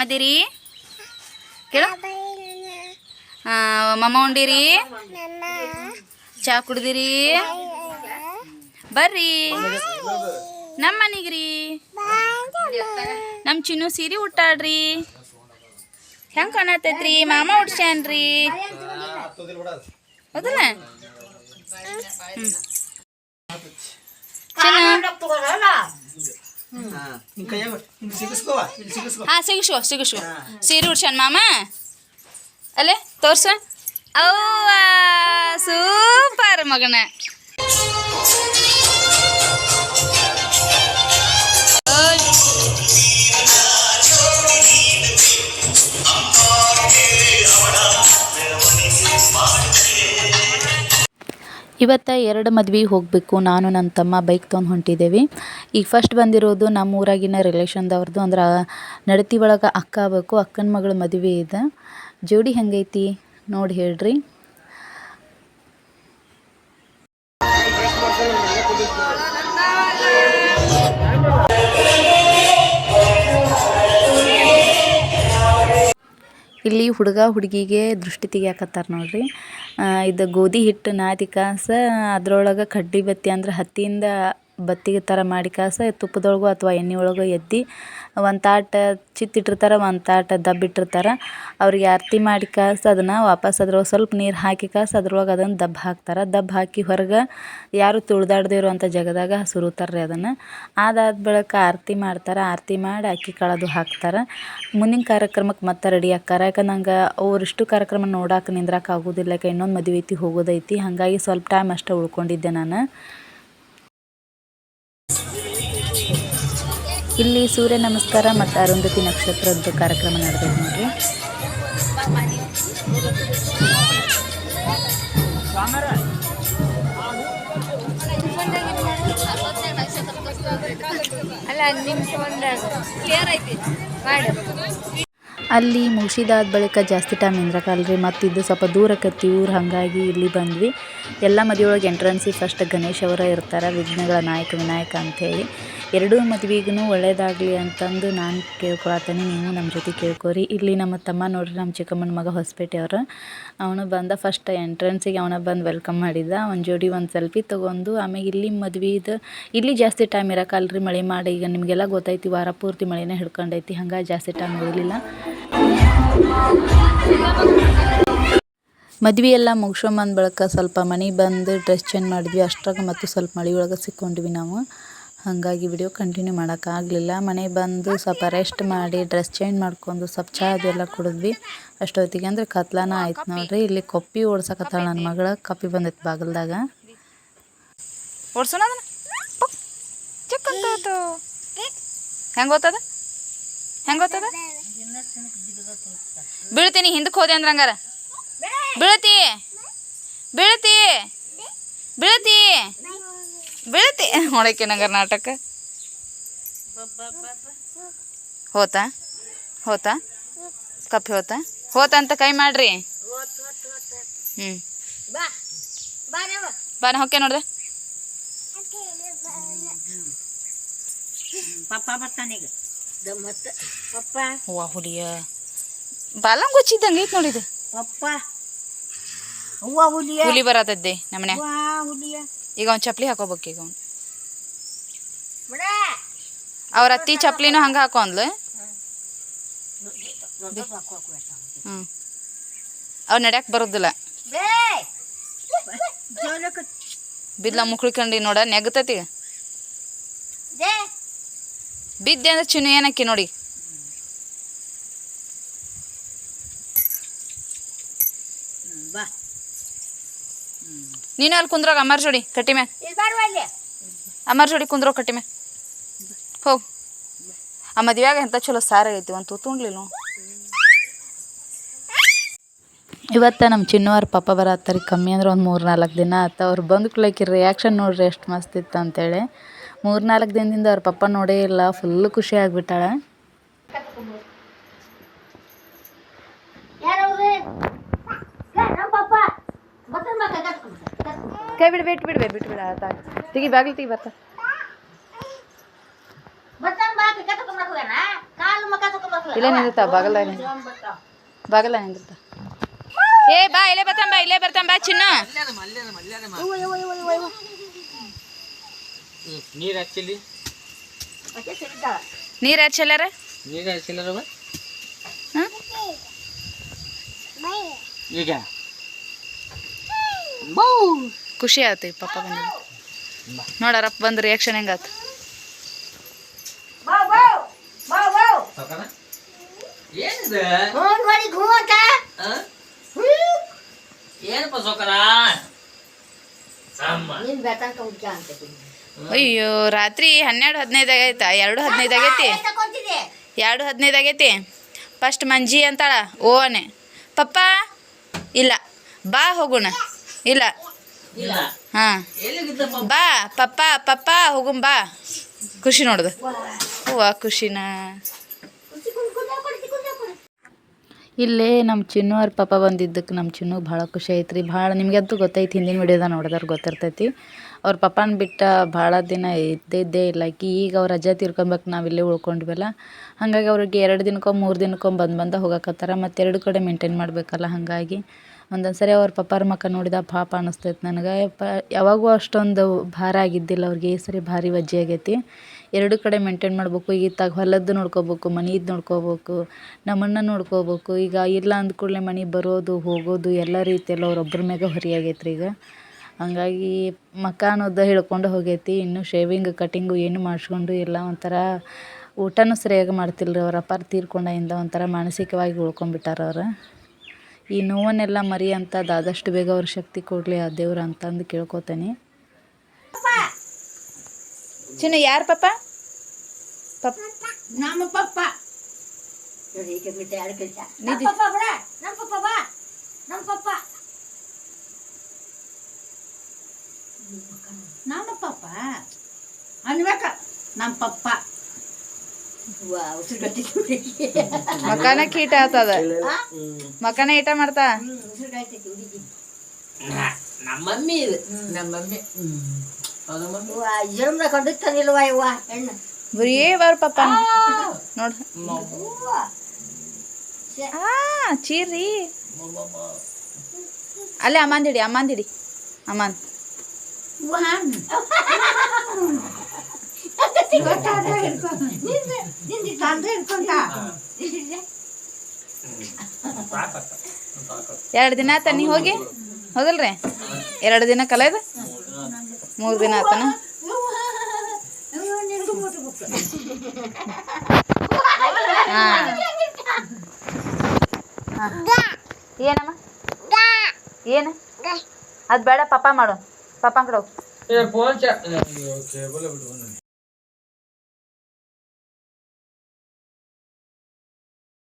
ಮದಿರಿ ಕೇಳು. ಮಮ್ಮ ಉಂಡಿರಿ? ಚಾ ಕುಡ್ದಿರಿ? ಬರ್ರಿ. ನಮ್ಮ ಮನೆಗ್ರಿ ನಮ್ಮ ಚಿನ್ನು ಸೀರೆ ಉಟ್ಟಾಡ್ರಿ ಹೆಂಗ್ ಕಾಣತೈತ್ರಿ? ಮಾಮ ಉಡ್ಸ್ಯಾನ್ರಿ. ಹೌದಲ್ಲ? ಹ್ಮ್. ಹಾ ಸಿಗಿಸ್ಕೋ ಸಿಗಿಸ್ಕೋ. ಸೀರೆ ಉಡ್ಸ್ಯಾನ ಮಾಮ. ಅಲ್ಲೇ ತೋರ್ಸ. ಅವ್ವ ಸೂಪರ್ ಮಗನ. ಓಯ್. ಇವತ್ತು ಎರಡು ಮದ್ವೆಗೆ ಹೋಗಬೇಕು. ನಾನು ನನ್ನ ತಮ್ಮ ಬೈಕ್ ತೊಗೊಂಡು ಹೊಂಟಿದ್ದೇವೆ. ಈಗ ಫಸ್ಟ್ ಬಂದಿರೋದು ನಮ್ಮ ಊರಾಗಿನ ರಿಲೇಷನ್ದವ್ರದ್ದು ಅಂದ್ರೆ ನಡತಿ ಒಳಗೆ ಅಕ್ಕ ಆಗಬೇಕು. ಅಕ್ಕನ ಮಗಳ ಮದುವೆ ಇದೆ. ಜೋಡಿ ಹೆಂಗೈತಿ? ನೋಡಿ ಹೇಳ್ರಿ. ಇಲ್ಲಿ ಹುಡುಗ ಹುಡುಗಿಗೆ ದೃಷ್ಟಿ ತೆಗಿಯಾಕತ್ತಾರ ನೋಡ್ರಿ. ಇದು ಗೋಧಿ ಹಿಟ್ಟು ನಾದಿ ಕಾಸ ಅದ್ರೊಳಗೆ ಕಡ್ಡಿ ಬತ್ತಿ ಅಂದ್ರೆ ಹತ್ತಿಯಿಂದ ಬತ್ತಿಗೆ ಥರ ಮಾಡಿ ಕಾಸ, ತುಪ್ಪದೊಳಗೋ ಅಥವಾ ಎಣ್ಣೆ ಒಳಗು ಎದ್ದು ಒಂದು ತಾಟ ಚಿತ್ತಿಟ್ಟಿರ್ತಾರೆ, ಒಂದು ತಾಟ ದಬ್ಬಿಟ್ಟಿರ್ತಾರೆ. ಅವ್ರಿಗೆ ಆರತಿ ಮಾಡಿ ಕಾಸ, ಅದನ್ನು ವಾಪಸ್ ಅದ್ರೊಳಗೆ ಸ್ವಲ್ಪ ನೀರು ಹಾಕಿ ಕಾಸ, ಅದ್ರೊಳಗೆ ಅದನ್ನು ದಬ್ಬ ಹಾಕ್ತಾರೆ. ದಬ್ಬ ಹಾಕಿ ಹೊರಗೆ ಯಾರು ತುಳ್ದಾಡದೇ ಇರುವಂಥ ಜಾಗದಾಗ ಸುರುತ್ತಾರೆ ರೀ ಅದನ್ನು. ಅದಾದ ಬಳಿಕ ಆರತಿ ಮಾಡ್ತಾರೆ. ಆರತಿ ಮಾಡಿ ಅಕ್ಕಿ ಕಾಳದು ಹಾಕ್ತಾರೆ. ಮುಂದಿನ ಕಾರ್ಯಕ್ರಮಕ್ಕೆ ಮತ್ತೆ ರೆಡಿ ಆಕ್ಕಾರ ಯಾಕಂದ್ರೆ ನಂಗೆ ಅವರಿಷ್ಟು ಕಾರ್ಯಕ್ರಮ ನೋಡಕ್ಕೆ ನಿಂದ್ರಕ್ಕೆ ಆಗೋದಿಲ್ಲ. ಯಾಕೆ ಇನ್ನೊಂದು ಮದುವೆ ಐತಿ, ಹೋಗೋದೈತಿ. ಹಾಗಾಗಿ ಸ್ವಲ್ಪ ಟೈಮ್ ಅಷ್ಟೇ ಉಳ್ಕೊಂಡಿದ್ದೆ ನಾನು. ಇಲ್ಲಿ ಸೂರ್ಯ ನಮಸ್ಕಾರ ಮತ್ತು ಅರುಂಧತಿ ನಕ್ಷತ್ರದ್ದು ಕಾರ್ಯಕ್ರಮ ನಡೆದಿದೆ ನೋಡ್ರಿ. ಅಲ್ಲ ನಿಮ್ಮ ಫೋನ್ದಾಗ ಕ್ಲಿಯರ್ ಐತಿ. ಮಾಡು. ಅಲ್ಲಿ ಮುಗಿಸಿದಾದ ಬಳಿಕ ಜಾಸ್ತಿ ಟೈಮ್ ನಿಂದ್ರಕ್ಕಲ್ರಿ ಮತ್ತು ಇದು ಸ್ವಲ್ಪ ದೂರ ಕತ್ತಿ ಊರು ಹಾಗಾಗಿ ಇಲ್ಲಿ ಬಂದ್ವಿ. ಎಲ್ಲ ಮದುವೆಯೊಳಗೆ ಎಂಟ್ರೆನ್ಸಿಗೆ ಫಸ್ಟ್ ಗಣೇಶ್ ಅವರ ಇರ್ತಾರೆ, ವಿಘ್ನಗಳ ನಾಯಕ, ವಿನಾಯಕ ಅಂಥೇಳಿ ಎರಡೂ ಮದುವೆಗೂ ಒಳ್ಳೇದಾಗಲಿ ಅಂತಂದು ನಾನು ಕೇಳ್ಕೊಳತ್ತೇನೆ ನೀವು ನಮ್ಮ ಜೊತೆ ಕೇಳ್ಕೊರಿ. ಇಲ್ಲಿ ನಮ್ಮ ತಮ್ಮ ನೋಡ್ರಿ, ನಮ್ಮ ಚಿಕ್ಕಮ್ಮನ ಮಗ ಹೊಸಪೇಟೆ ಅವ್ರು. ಅವನು ಬಂದ ಫಸ್ಟ್ ಎಂಟ್ರೆನ್ಸಿಗೆ ಅವನ ಬಂದು ವೆಲ್ಕಮ್ ಮಾಡಿದ. ಒಂದು ಜೋಡಿ ಒಂದು ಸೆಲ್ಫಿ ತೊಗೊಂಡು ಆಮೇಲೆ ಇಲ್ಲಿ ಮದ್ವೆದು, ಇಲ್ಲಿ ಜಾಸ್ತಿ ಟೈಮ್ ಇರೋಕ್ಕಲ್ರಿ ಮಳೆ ಮಾಡಿ. ಈಗ ನಿಮಗೆಲ್ಲ ಗೊತ್ತೈತಿ, ವಾರ ಪೂರ್ತಿ ಮಳೆನೇ ಹಿಡ್ಕೊಂಡೈತಿ. ಹಂಗಾಗಿ ಜಾಸ್ತಿ ಟೈಮ್ ಉಳಿಲಿಲ್ಲ ಮದ್ವೆ ಎಲ್ಲ ಮುಗ್ಸ್ಕೊಂಬಂದು ಬಳಿಕ ಸ್ವಲ್ಪ ಮನೆಗೆ ಬಂದು ಡ್ರೆಸ್ ಚೇಂಜ್ ಮಾಡಿದ್ವಿ. ಅಷ್ಟ್ರಾಗ ಮತ್ತು ಸ್ವಲ್ಪ ಮಳೆ ಒಳಗೆ ಸಿಕ್ಕೊಂಡ್ವಿ ನಾವು. ಹಾಗಾಗಿ ವಿಡಿಯೋ ಕಂಟಿನ್ಯೂ ಮಾಡೋಕ್ಕಾಗಲಿಲ್ಲ ಮನೆಗೆ ಬಂದು ಸ್ವಲ್ಪ ರೆಸ್ಟ್ ಮಾಡಿ ಡ್ರೆಸ್ ಚೇಂಜ್ ಮಾಡ್ಕೊಂಡು ಸ್ವಲ್ಪ ಚಹಾ ಅದೆಲ್ಲ ಕುಡಿದ್ವಿ. ಅಷ್ಟೊತ್ತಿಗೆ ಅಂದ್ರೆ ಕತ್ಲಾನ ಆಯ್ತು ನೋಡ್ರಿ. ಇಲ್ಲಿ ಕಪ್ಪಿ ಓಡ್ಸಕತ್ತಾಳ ನನ್ನ ಮಗಳ. ಕಪ್ಪಿ ಬಂದೈತೆ ಬಾಗಲ್ದಾಗ. ಓಡ್ಸೋಣ ಹೆಂಗೆ ಓದ್ತದ ಹೆಂಗೆ ಓದ್ತದ ಬೀಳ್ತೀನಿ, ಹಿಂದಕ್ಕೆ ಹೋದೆ ಅಂದ್ರೆ ಹಂಗಾರ. ಬೀಳತಿ ಬೀಳತಿ ಬೀಳತಿ ಬೀಳತಿ. ನೋಡಕ್ಕೆ ನಂಗಾರ ನಾಟಕ. ಹೋತಾ ಹೋತಾ, ಕಪ್ಪಿ ಹೋತಾ. ಹೋತ ಅಂತ ಕೈ ಮಾಡ್ರಿ. ಹ್ಞೂ ಬಾನ ಹೊಕ್ಕೆ ನೋಡ್ದೆ. ಪಪ್ಪ ಬರ್ತಾನೀಗ ದಮ್ಮತ್ತ ಪಪ್ಪ. ಹೂವ ಹುಲಿಯ ಬಾಲಂಗ್ ಗುಚ್ಚಿದ್ದಂಗೆ ಐತೆ ನೋಡಿದು ಪಪ್ಪ. ಹೂವ ಹುಲಿಯ. ಹುಲಿ ಬರತದ್ದೆ ನಮ್ಮನೆ ಹೂವ ಹುಲಿಯ. ಈಗ ಅವ್ನು ಚಪ್ಲಿ ಹಾಕೋಬೇಕು ಈಗ ಅವ್ನು. ಅವ್ರ ಅತ್ತಿ ಚಪ್ಲಿನೂ ಹಂಗೆ ಹಾಕೊಂದ್ಲು. ಹ್ಞೂ ಅವ್ರು ನಡ್ಯಾಕೆ ಬರೋದಿಲ್ಲ. ಬಿದ್ಲ ಮುಕ್ಳಿಕಂಡು ನೋಡ ನೆಗತತಿ. ಬಿದ್ದೆ ಅಂದ್ರೆ ಚಿನ್ನು ಏನಕ್ಕೆ ನೋಡಿ? ನೀನು ಅಲ್ಲಿ ಕುಂದ್ರೋಗ ಅಮರ್ ಜೋಡಿ ಕಟ್ಟಿ ಅಮರ್ ಅಮ್ಮಾರ್ ಜೋಡಿ ಕುಂದ್ರೋ ಕಟ್ಟಿ ಮ್ಯಾಗ ಹೋಗ್. ಆ ಮದ್ವೆಯಾಗ ಎಂತ ಚಲೋ ಸಾರ ಐತಿ ಒಂದು ತೂತುಂಡ್ಲಿಲ್ಲ ಇವತ್ತು ನಮ್ಮ ಚಿನ್ನವಾರ ಪಾಪ ಬರತ್ತಾರೀ ಕಮ್ಮಿ ಅಂದ್ರೆ ಒಂದು ಮೂರು ನಾಲ್ಕು ದಿನ ಆತ. ಅವ್ರು ಬಂದು ಕುಳಕಿ ರಿಯಾಕ್ಷನ್ ನೋಡ್ರಿ ಎಷ್ಟು ಮಸ್ತ್ ಇತ್ತು ಅಂತೇಳಿ ಮೂರು ನಾಲ್ಕು ದಿನದಿಂದ ಅವ್ರ ಪಪ್ಪ ನೋಡೇ ಇಲ್ಲ ಫುಲ್ ಖುಷಿ ಆಗಿಬಿಟ್ಟಾಳ. ಕೈ ಬಿಡು ಬಿಟ್ಟು ಬಿಡ್ಬೇ ಬಿಟ್ಟು ಬಿಡ ತೆಗಿ ಬಾಗಿಲು ತೆಗಿ ಬರ್ತಾ. ಇಲ್ಲೇ ನಿಂದಿರ್ತ ಬಾಗಲ ಬಾಗಲ ನಿಂದಿರ್ತ ಏ ಬಾ ಇಲ್ಲೇ ಬರ್ತಾನ ಬಾ ಇಲ್ಲೇ ಬರ್ತಾನ ಬಾ ಚಿನ್ನ. ನೀರು ಹಚ್ಚಿಲಿ ನೀರು ಹಚ್ಚಲ್ಲಾರ ನೀರು ಹಚ್ಚಿಲ್ಲರವ ಹಾಂ? ಈಗ? ಖುಷಿ ಆಯ್ತು ಈ ಪಪ್ಪ ಬಂದ ನೋಡಾರಪ್ಪ ಬಂದು ರಿಯಾಕ್ಷನ್ ಹೆಂಗಾತು ಏನಿದೆ? ಏನಪ್ಪ ಸೋಕರ ಅಮ್ಮ. ಅಯ್ಯೋ ರಾತ್ರಿ ಹನ್ನೆರಡು ಹದಿನೈದು ಆಗೈತಾ? ಎರಡು ಹದಿನೈದು ಆಗೈತಿ? ಎರಡು ಹದಿನೈದು ಆಗೈತಿ? ಫಸ್ಟ್ ಮಂಜಿ ಅಂತಾಳ ಓನೆ ಪಪ್ಪ ಇಲ್ಲ. ಬಾ ಹೋಗೋಣ. ಇಲ್ಲ. ಇಲ್ಲ. ಹಾಂ. ಬಾ ಪಪ್ಪ ಪಪ್ಪ ಹೋಗುಂ ಬಾ. ಖುಷಿ ನೋಡ್ದು. ಹೂವ ಖುಷಿನ? ಇಲ್ಲೇ ನಮ್ಮ ಚಿನ್ನು ಅವ್ರ ಪಾಪ ಬಂದಿದ್ದಕ್ಕೆ ನಮ್ಮ ಚಿನ್ನು ಭಾಳ ಖುಷಿ ಐತ್ರಿ. ಭಾಳ ನಿಮಗಂತೂ ಗೊತ್ತೈತಿ ಹಿಂದಿನ ವಿಡಿಯೋದಾಗ ನೋಡಿದವ್ರು ಗೊತ್ತಿರ್ತೈತಿ. ಅವ್ರ ಪಪ್ಪನ ಬಿಟ್ಟ ಭಾಳ ದಿನ ಇದ್ದೇ ಇದ್ದೇ ಇಲ್ಲ. ಆಕಿ ಈಗ ಅವ್ರ ಅಜ್ಜ ತೀರ್ಕೊಬೇಕು ನಾವು ಇಲ್ಲೇ ಉಳ್ಕೊಂಡ್ವಲ್ಲ. ಹಾಗಾಗಿ ಅವ್ರಿಗೆ ಎರಡು ದಿನಕ್ಕೊಮ್ಮೆ, ಮೂರು ದಿನಕ್ಕೊಮ್ಮೆ ಬಂದು ಬಂದು ಹೋಗಕತ್ತಾರ. ಮತ್ತು ಎರಡು ಕಡೆ ಮೇಂಟೈನ್ ಮಾಡಬೇಕಲ್ಲ. ಹಾಗಾಗಿ ಒಂದೊಂದು ಸರಿ ಅವ್ರ ಪಪ್ಪಾರ ಮಕ್ಕ ನೋಡಿದ ಪಾಪ ಅನ್ನಿಸ್ತೈತೆ ನನಗೆ. ಪ ಯಾವಾಗೂ ಅಷ್ಟೊಂದು ಭಾರ ಆಗಿದ್ದಿಲ್ಲ ಅವ್ರಿಗೆ. ಈ ಸರಿ ಭಾರಿ ವಜ್ಜೆ ಆಗೈತಿ. ಎರಡು ಕಡೆ ಮೇಂಟೈನ್ ಮಾಡ್ಬೇಕು. ಈಗ ಇತ್ತಾಗ ಹೊಲದ್ದು ನೋಡ್ಕೋಬೇಕು ಮನೆದು ನೋಡ್ಕೋಬೇಕು, ನಮ್ಮನ್ನು ನೋಡ್ಕೋಬೇಕು. ಈಗ ಇಲ್ಲ ಅಂದ ಕೂಡಲೇ ಮನೆ ಬರೋದು, ಹೋಗೋದು ಎಲ್ಲ ರೀತಿಯಲ್ಲಿ ಅವ್ರೊಬ್ಬರ ಮ್ಯಾಗ ಹೊರೆ ಆಗೈತ್ರಿ ಈಗ ಹಂಗಾಗಿ ಮಕ ಅನ್ನೋದು ಹಿಡ್ಕೊಂಡು ಹೋಗೈತಿ. ಇನ್ನು ಶೇವಿಂಗ್ ಕಟಿಂಗು ಏನು ಮಾಡಿಸ್ಕೊಂಡು ಇಲ್ಲ. ಒಂಥರ ಊಟನೂ ಸರಿಯಾಗಿ ಮಾಡ್ತಿಲ್ರಿ ಅವ್ರ ಅಪ್ಪಾರ ತೀರ್ಕೊಂಡಾಗಿಂದ ಒಂಥರ ಮಾನಸಿಕವಾಗಿ ಉಳ್ಕೊಂಬಿಟ್ಟಾರ ಅವ್ರು. ಈ ನೋವನ್ನೆಲ್ಲ ಮರಿ ಅಂತ ಆದಷ್ಟು ಬೇಗ ಅವ್ರ ಶಕ್ತಿ ಕೊಡಲಿ ಆ ದೇವ್ರು ಅಂತಂದು ಕೇಳ್ಕೊತೇನೆ. ಚಿನ್ನ ಯಾರು ಪಪ್ಪ? ಪಪ್ಪ. ನಮ್ಮ ಪಪ್ಪ ನಮ್ಮ ಪಪ್ಪ ನಮ್ಮ ಪಪ್ಪ. ಬಾ ನಮ್ಮ ಪಪ್ಪ ನಮ್ಮ ಪಪ್ಪ. ಅನ್ಬೇಕ ನಮ್ಮ ಪಪ್ಪ ಮಕಾನ ಕೀಟ ಆತದ. ಮಕಾನ ಈಟ ಮಾಡ್ತಾ? ನಮ್ಮ ಮಮ್ಮಿ ಇದು. ನಮ್ಮ ಮಮ್ಮಿ. ಹೌದು ಮಮ್ಮಿ. ಜನ್ಮ ಕಂಡಿತ್ತಾನಿಲ್ವಾ ಇವ್ವ? ಹೆಣ್ಣು. ಬರೀ ಬಾರ್ ಪಪ್ಪ. ನೋಡ್. ಆ ಚೀರಿ ಅಲ್ಲೇ ಅಮ್ಮಂದಿಡಿ ಅಮ್ಮಂದಿಡಿ. ಅಮ್ಮನ್. ಎರಡು ದಿನ ಆತ ನೀ ಹೋಗಿ? ಹೋಗಲ್ರಿ? ಎರಡು ದಿನ ಕಳೆದ ಮೂರು ದಿನ ಆತನ? ಹಾಂ. ಏನಮ್ಮ? ಏನು? ಅದು ಬೇಡ ಪಪ್ಪ ಮಾಡು. ಪಪ್ಪ ಕಡೆ ಹೋಗು ಫೋನ್ ಚಾ ಕೇಬಲ್ ಬಿಟ್ಟು